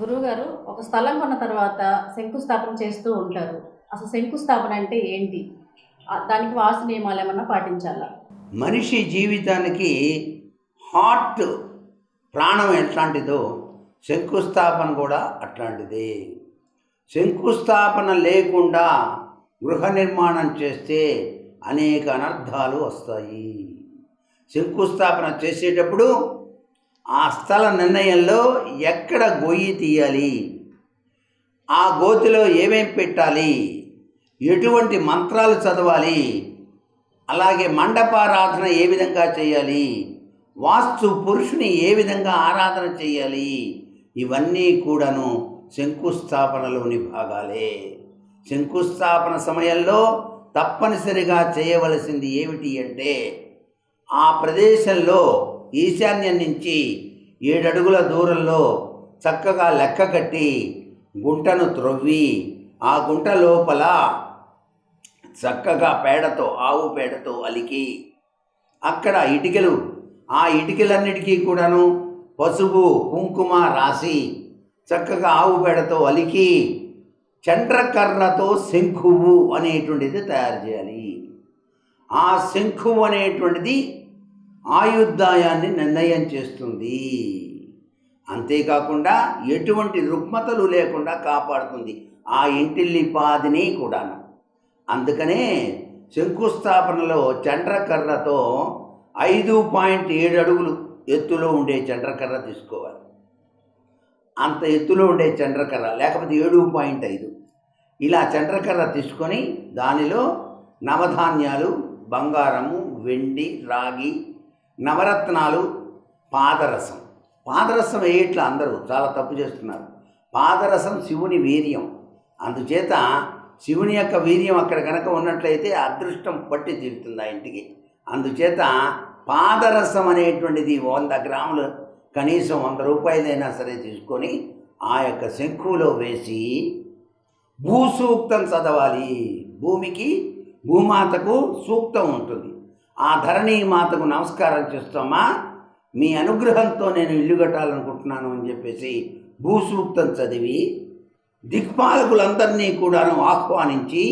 గురువుగారు ఒక స్థలం కొన్న తర్వాత శంకుస్థాపన చేస్తూ ఉంటారు. అసలు శంకుస్థాపన అంటే ఏంటి? దానికి వాస్తు నియమాలు ఏమన్నా పాటించాలా? మనిషి జీవితానికి హార్ట్ ప్రాణం ఎట్లాంటిదో శంకుస్థాపన కూడా అట్లాంటిదే. శంకుస్థాపన లేకుండా గృహ నిర్మాణం చేస్తే అనేక అనర్థాలు వస్తాయి. శంకుస్థాపన చేసేటప్పుడు ఆ స్థల నిర్ణయంలో ఎక్కడ గొయ్యి తీయాలి? ఆ గోతిలో ఏమేం పెట్టాలి? ఎటువంటి మంత్రాలు చదవాలి? అలాగే మండపారాధన ఏ విధంగా చేయాలి? వాస్తు పురుషుని ఏ విధంగా ఆరాధన చేయాలి? ఇవన్నీ కూడాను శంకుస్థాపనలోని భాగాలే. శంకుస్థాపన సమయంలో తప్పనిసరిగా చేయవలసింది ఏమిటి అంటే ఆ ప్రదేశంలో ఈశాన్యం నుంచి ఏడడుగుల దూరంలో చక్కగా లెక్క కట్టి గుంటను త్రొవ్వి ఆ గుంట లోపల చక్కగా పేడతో ఆవు పేడతో అలికి అక్కడ ఇటుకలు ఆ ఇటుకలన్నిటికీ కూడాను పసుపు కుంకుమ రాసి చక్కగా ఆవు పేడతో అలికి చండ్రకర్రతో శంఖువు అనేటువంటిది తయారు చేయాలి. ఆ శంఖువు అనేటువంటిది ఆయుర్దాయాన్ని నిర్ణయం చేస్తుంది. అంతేకాకుండా ఎటువంటి రుగ్మతలు లేకుండా కాపాడుతుంది ఆ ఇంటిల్లిపాదిని కూడాను. అందుకనే శంకుస్థాపనలో చండ్రకర్రతో ఐదు పాయింట్ ఏడు అడుగులు ఎత్తులో ఉండే చండ్రకర్ర తీసుకోవాలి. అంత ఎత్తులో ఉండే చండ్రకర్ర లేకపోతే ఏడు పాయింట్ ఐదు. ఇలా చండ్రకర్ర తీసుకొని దానిలో నవధాన్యాలు బంగారము వెండి రాగి నవరత్నాలు పాదరసం. పాదరసం వేయట్లా అందరూ? చాలా తప్పు చేస్తున్నారు. పాదరసం శివుని వీర్యం. అందుచేత శివుని యొక్క వీర్యం అక్కడ కనుక ఉన్నట్లయితే అదృష్టం పట్టి తీరుతుంది ఆ ఇంటికి. అందుచేత పాదరసం అనేటువంటిది వంద గ్రాములు కనీసం వంద రూపాయలైనా సరే తీసుకొని ఆ యొక్క శంఖులో వేసి భూసూక్తం చదవాలి. భూమికి భూమాతకు సూక్తం ఉంటుంది. ఆ ధరణి మాతకు నమస్కారం చేస్తామా? మీ అనుగ్రహంతో నేను ఇల్లు కట్టాలనుకుంటున్నాను అని చెప్పేసి భూసూక్తం చదివి దిక్పాలకులందరినీ కూడాను ఆహ్వానించి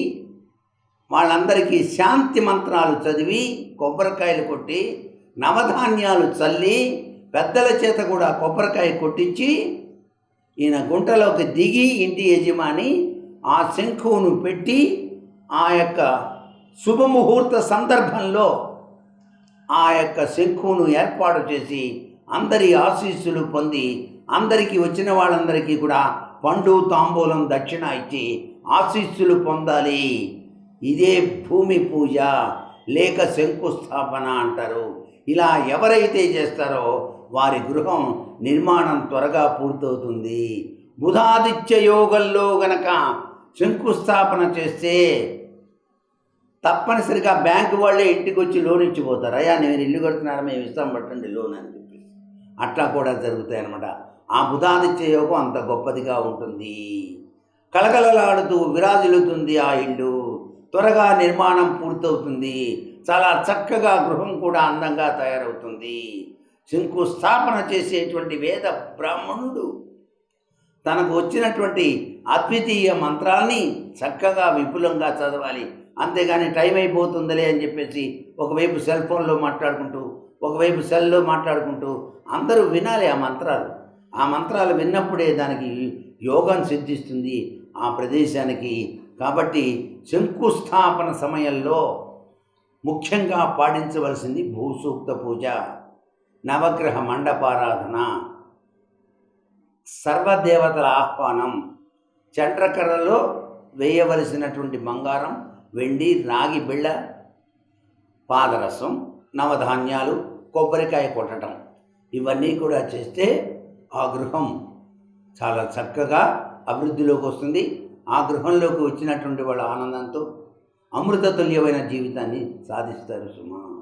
వాళ్ళందరికీ శాంతి మంత్రాలు చదివి కొబ్బరికాయలు కొట్టి నవధాన్యాలు చల్లి పెద్దల చేత కూడా కొబ్బరికాయ కొట్టించి ఈయన గుంటలోకి దిగి ఇంటి యజమాని ఆ శంఖువును పెట్టి ఆ యొక్క శుభముహూర్త సందర్భంలో ఆ యొక్క శంఖును ఏర్పాటు చేసి అందరి ఆశీస్సులు పొంది అందరికీ వచ్చిన వాళ్ళందరికీ కూడా పండు తాంబూలం దక్షిణ ఇచ్చి ఆశీస్సులు పొందాలి. ఇదే భూమి పూజ లేక శంకుస్థాపన అంటారు. ఇలా ఎవరైతే చేస్తారో వారి గృహం నిర్మాణం త్వరగా పూర్తవుతుంది. బుధాదిత్య యోగంలో గనక శంకుస్థాపన చేస్తే తప్పనిసరిగా బ్యాంకు వాళ్ళే ఇంటికి వచ్చి లోన్ ఇచ్చిపోతారు? అయ్యా నేను ఇల్లు కడుతున్నారా మేము ఇస్తాం పట్టండి లోన్ అని చెప్పి అట్లా కూడా జరుగుతాయి అన్నమాట ఆ బుధాదిత్య యోగం అంత గొప్పదిగా ఉంటుంది. కలకలలాడుతూ విరాజిల్లుతుంది ఆ ఇల్లు. త్వరగా నిర్మాణం పూర్తవుతుంది. చాలా చక్కగా గృహం కూడా అందంగా తయారవుతుంది. శంకుస్థాపన చేసేటువంటి వేద బ్రాహ్మణుడు తనకు వచ్చినటువంటి అద్వితీయ మంత్రాల్ని చక్కగా విపులంగా చదవాలి. అంతేగాని టైం అయిపోతుందిలే అని చెప్పేసి ఒకవైపు సెల్ ఫోన్లో మాట్లాడుకుంటూ ఒకవైపు సెల్లో మాట్లాడుకుంటూ అందరూ వినాలి ఆ మంత్రాలు. ఆ మంత్రాలు విన్నప్పుడే దానికి యోగం సిద్ధిస్తుంది ఆ ప్రదేశానికి. కాబట్టి శంకుస్థాపన సమయంలో ముఖ్యంగా పాటించవలసింది భూసూక్త పూజ నవగ్రహ మండపారాధన సర్వదేవతల ఆహ్వానం చండ్రకర్రలో వేయవలసినటువంటి బంగారం వెండి రాగి బిళ్ళ పాదరసం నవధాన్యాలు కొబ్బరికాయ కొట్టడం. ఇవన్నీ కూడా చేస్తే ఆ గృహం చాలా చక్కగా అభివృద్ధిలోకి వస్తుంది. ఆ గృహంలోకి వచ్చినటువంటి వాళ్ళ ఆనందంతో అమృతతుల్యమైన జీవితాన్ని సాధిస్తారు సుమా.